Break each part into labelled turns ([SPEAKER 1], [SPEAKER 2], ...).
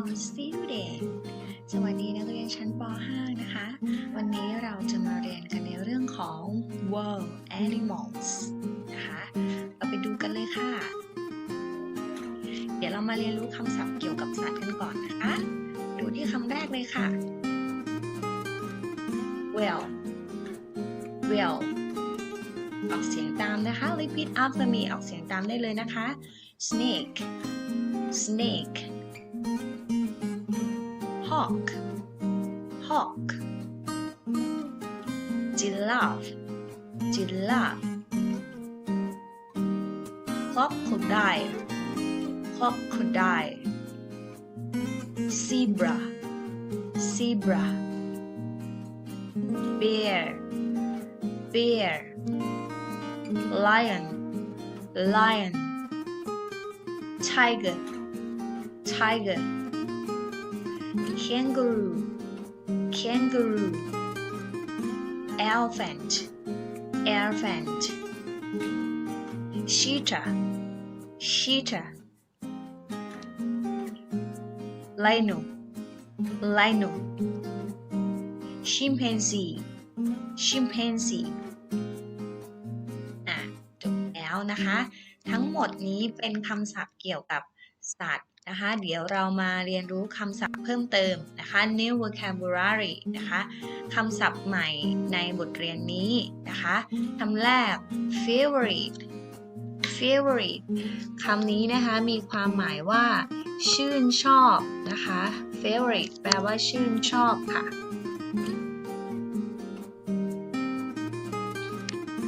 [SPEAKER 1] all student สวัสดีนักเรียนชั้นป .5 นะคะ วันนี้เราจะมาเรียนกันในเรื่องของ world animals นะคะเราไปดูกันเลยค่ะ เดี๋ยวเรามาเรียนรู้คำศัพท์เกี่ยวกับสัตว์กันก่อนนะคะ ดูที่คำแรกเลยค่ะ well well ออกเสียงตามนะคะ repeat after me ออกเสียงตามได้เลยนะคะ snake snake hawk. Hawk. Giraffe giraffe crocodile crocodile zebra. Zebra. Bear. Bear. Lion. Lion. Tiger. Tiger kangaroo kangaroo elephant elephant cheetah cheetah rhino rhino chimpanzee chimpanzee อะจบแล้วนะคะ ทั้งหมดนี้เป็นคำศัพท์เกี่ยวกับสัตว์ นะคะ เดี๋ยวเรามาเรียนรู้คำศัพท์เพิ่มเติมนะคะ new vocabulary นะคะคำศัพท์ใหม่ในบทเรียนนี้นะคะคำแรก favorite favorite คำนี้นะคะมีความหมายว่า ชื่นชอบนะคะ favorite แปลว่าชื่นชอบค่ะ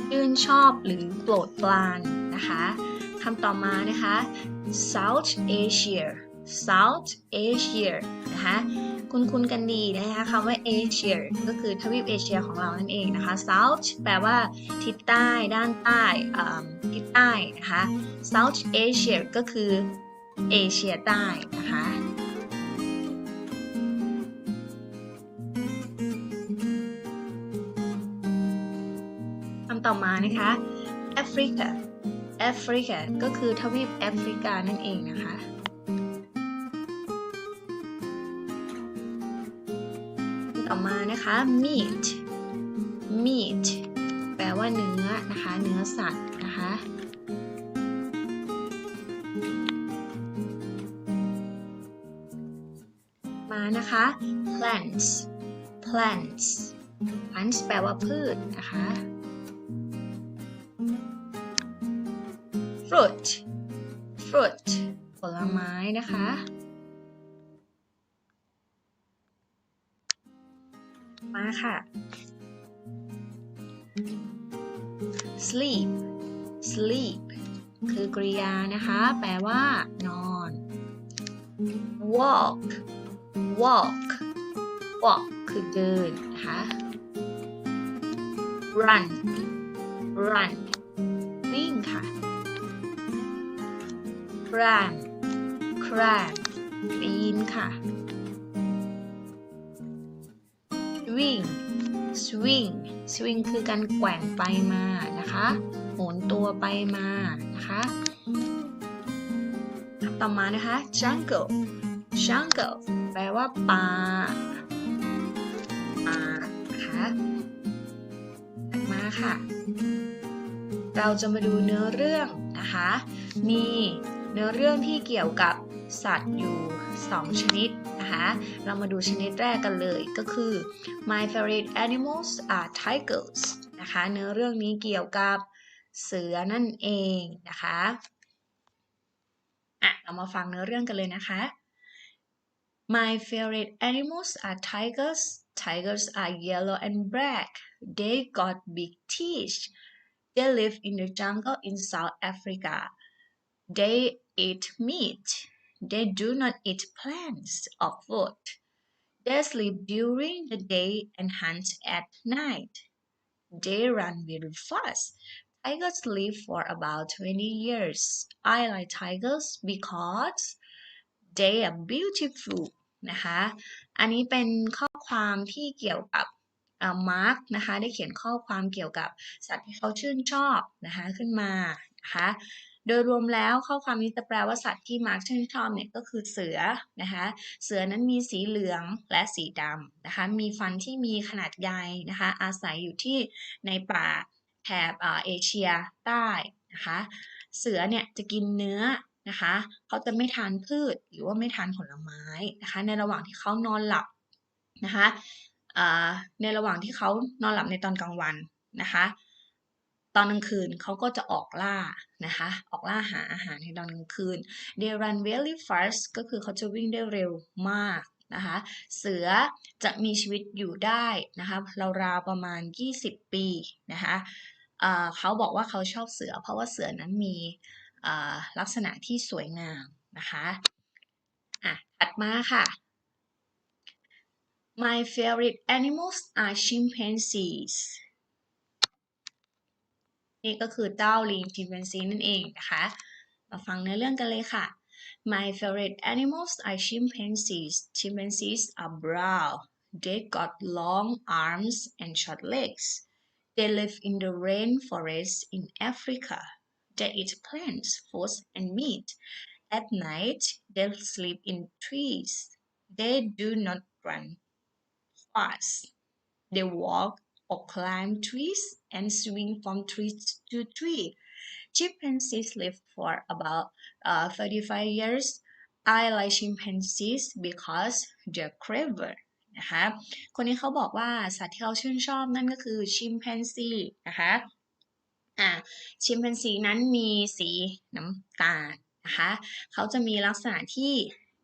[SPEAKER 1] ชื่นชอบหรือโปรดปรานนะคะำต่อมานะคะ South Asia South Asia นะคะคุณคุณกันดีนะคะคำว่า Asia ก็คือทวีปเอเชียของเรานั่นเองนะคะ South แปลว่าทิศใต้ด้านใต้ทิศใต้นะคะ South Asia ก็คือเอเชียใต้นะคะคำต่อมานะคะแอฟริกา แอฟริกาก็คือทวีปแอฟริกานั่นเองนะคะ ต่อมานะคะ meat meat แปลว่าเนื้อนะคะ เนื้อสัตว์นะคะ มานะคะ plants plants plants แปลว่าพืชนะคะ fruit fruit ผลไม้นะคะ มาค่ะ sleep sleep คือกริยานะคะ แปลว่า นอน walk walk walk คือเดินนะคะ run run วิ่งค่ะ climb climb ปีนค่ะ swing swing swing คือการแกว่งไปมานะคะโหนตัวไปมานะคะต่อมานะคะ jungle jungle แปลว่าป่าป่านะคะมาค่ะ เราจะมาดูเนื้อเรื่องนะคะ มี เนื้อเรื่องที่เกี่ยวกับสัตว์อยู่ 2 ชนิดนะคะเรามาดูชนิดแรกกันเลยก็คือ My favorite animals are tigers นะคะเนื้อเรื่องนี้เกี่ยวกับเสือนั่นเองนะคะอะเรามาฟังเนื้อเรื่องกันเลยนะคะ My favorite animals are tigers. Tigers are yellow and black. They got big teeth. They live in the jungle in South Africa. They eat meat. They do not eat plants or food. They sleep during the day and hunt at night. They run very fast. Tigers live for about 20 years. I like tigers because they are beautiful นะคะ อันนี้เป็นข้อความที่เกี่ยวกับมาร์กนะคะ ได้เขียนข้อความเกี่ยวกับสัตว์ที่เขาชื่นชอบนะคะขึ้นมานะคะ โดยรวมแล้วข้อความนี้จะแปลว่าสัตว์ที่มาร์กชื่นชอบเนี่ยก็คือเสือนะคะเสือนั้นมีสีเหลืองและสีดำนะคะมีฟันที่มีขนาดใหญ่นะคะอาศัยอยู่ที่ในป่าแถบเอเชียใต้นะคะเสือเนี่ยจะกินเนื้อนะคะเขาจะไม่ทานพืชหรือว่าไม่ทานผลไม้นะคะในระหว่างที่เขานอนหลับนะคะในระหว่างที่เขานอนหลับในตอนกลางวันนะคะ ตอนกลางคืนเขาก็จะออกล่านะคะ ออกล่าหาอาหารในตอนกลางคืน they run very fast ก็คือเขาจะวิ่งได้เร็วมากนะคะ เสือจะมีชีวิตอยู่ได้นะคะราวๆประมาณ 20 ปีนะคะเขาบอกว่าเขาชอบเสือ เพราะว่าเสือนั้นมีลักษณะที่สวยงามนะคะอะถัดมาค่ะ My favorite animals are chimpanzees นี่ก็คือเจ้าลิงชิมแปนซีนั่นเองนะคะ มาฟังเนื้อเรื่องกันเลยค่ะ My favorite animals are chimpanzees. Chimpanzees are brown. They got long arms and short legs. They live in the rainforest in Africa. They eat plants, fruits, and meat. At night, they sleep in trees. They do not run fast. They walk or climb trees and swing from tree to tree. Chimpanzees live for about uh, 35 years. I like chimpanzees because they're clever นะคะคนนี้เขาบอกว่าสัตว์ที่เขาชื่นชอบนั่นก็คือชิมแปนซีนะคะอ่าชิมแปนซีนั้นมีสีน้ำตาลนะคะเขาจะมีลักษณะที่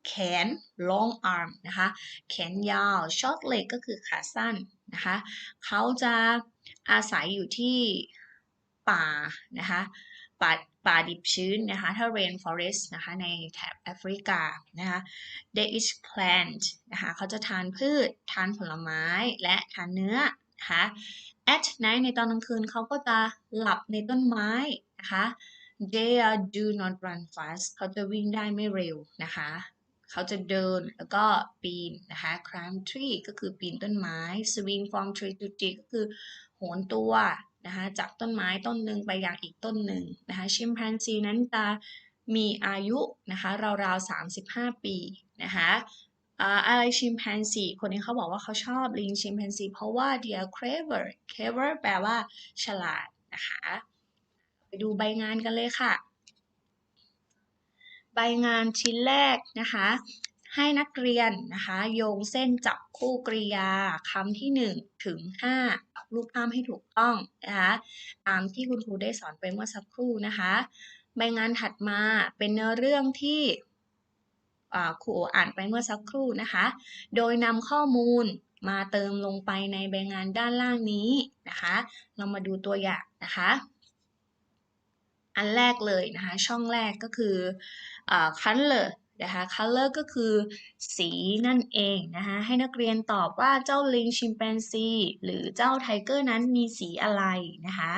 [SPEAKER 1] แขน long arm นะคะแขนยาว short leg ก็คือขาสั้น นะคะเขาจะอาศัยอยู่ที่ป่านะคะป่าป่าดิบชื้นนะคะถ้า rain forest นะคะในแถบแอฟริกานะคะ they eat plant นะคะเขาจะทานพืช ทานผลไม้และทานเนื้อนะคะ at night ในตอนกลางคืนเขาก็จะหลับในต้นไม้นะคะ they do not run fast เขาจะวิ่งได้ไม่เร็วนะคะ เขาจะเดินแล้วก็ปีนนะคะ climb tree ก็คือปีนต้นไม้ swing from tree to tree ก็คือโหนตัวนะคะจากต้นไม้ต้นหนึ่งไปยังอีกต้นหนึ่งนะคะชิมแปนซีนั้นจะมีอายุนะคะราวๆ 35 ปีนะคะอ่าอะไรชิมแปนซีคนนี้เขาบอกว่าเขาชอบลิงชิมแปนซีเพราะว่า they are clever clever แปลว่าฉลาดนะคะ ไปดูใบงานกันเลยค่ะ ใบงานชิ้นแรกนะคะ ให้นักเรียนนะคะ โยงเส้นจับคู่กริยาคำที่ 1 ถึง5รูปภาพให้ถูกต้องนะคะตามที่คุณครูได้สอนไปเมื่อสักครู่นะคะ ใบงานถัดมาเป็นเนื้อเรื่องที่ครูอ่านไปเมื่อสักครู่นะคะ โดยนำข้อมูลมาเติมลงไปในใบงานด้านล่างนี้นะคะ เรามาดูตัวอย่างนะคะ อันแรกเลยนะคะช่องแรกก็คือ color นะคะ color ก็คือสีนั่นเองนะคะให้นักเรียนตอบว่าเจ้าลิงชิมแปนซีหรือเจ้าไทเกอร์นั้นมีสีอะไรนะคะ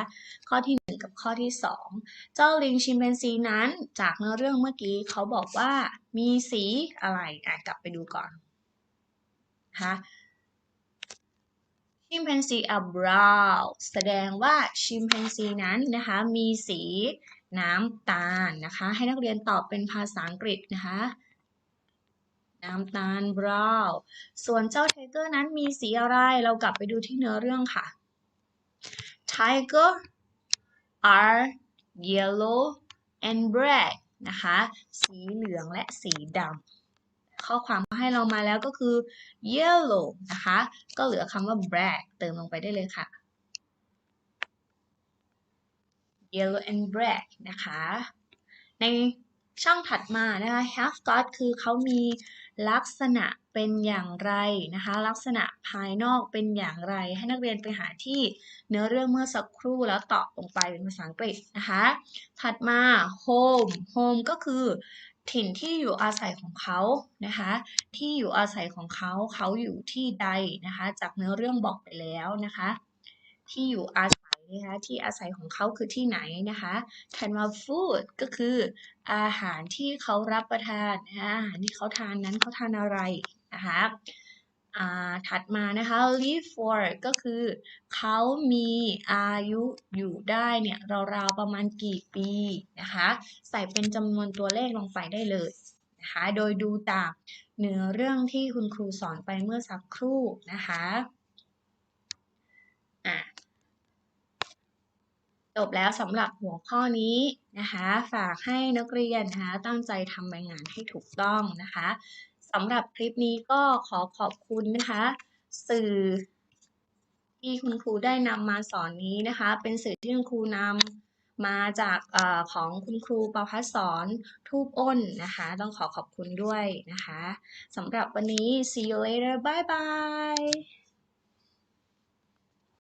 [SPEAKER 1] ข้อที่ 1 กับข้อที่ 2 เจ้าลิงชิมแปนซีนั้นจากเนื้อเรื่องเมื่อกี้เขาบอกว่ามีสีอะไรอะกลับไปดูก่อนนะคะ ชิมแปนซี are brown แสดงว่าชิมแปนซีนั้นนะคะมีสีน้ำตาลนะคะ ให้นักเรียนตอบเป็นภาษาอังกฤษนะคะ น้ำตาล brown ส่วนเจ้าไทเกอร์นั้นมีสีอะไร เรากลับไปดูที่เนื้อเรื่องค่ะ tiger are yellow and black นะคะ สีเหลืองและสีดำ ข้อความให้เรามาแล้วก็คือ yellow นะคะ ก็เหลือคำว่า black เติมลงไปได้เลยค่ะ yellow and black นะคะ ในช่องถัดมานะคะ have got คือเขามีลักษณะเป็นอย่างไรนะคะ ลักษณะภายนอกเป็นอย่างไร ให้นักเรียนไปหาที่เนื้อเรื่องเมื่อสักครู่แล้วตอบลงไปเป็นภาษาอังกฤษนะคะ ถัดมา home home ก็คือ ถิ่นที่อยู่อาศัยของเขานะคะ ที่อยู่อาศัยของเขาเขาอยู่ที่ใดนะคะ จากเนื้อเรื่องบอกไปแล้วนะคะ ที่อยู่อาศัยนะคะที่อาศัยของเขาคือที่ไหนนะคะถัดมา food ก็คืออาหารที่เขารับประทานนะคะอาหารที่เขาทานนั้นเขาทานอะไรนะคะ ถัดมานะคะ live for ก็คือเขามีอายุอยู่ได้เนี่ยราวๆประมาณกี่ปีนะคะ ใส่เป็นจำนวนตัวเลขลงไปได้เลยนะคะ โดยดูจากเนื้อเรื่องที่คุณครูสอนไปเมื่อสักครู่นะคะอะจบแล้วสำหรับหัวข้อนี้นะคะ ฝากให้นักเรียนนะคะตั้งใจทำใบงานให้ถูกต้องนะคะ สำหรับคลิปนี้ก็ขอขอบคุณนะคะ สื่อที่คุณครูได้นำมาสอนนี้นะคะ เป็นสื่อที่คุณครูนำมาจากออของคุณครูประพัฒสอนทูบอ้นนะคะ ต้องขอขอบคุณด้วยนะคะสำหรับวันนี้ see you later bye bye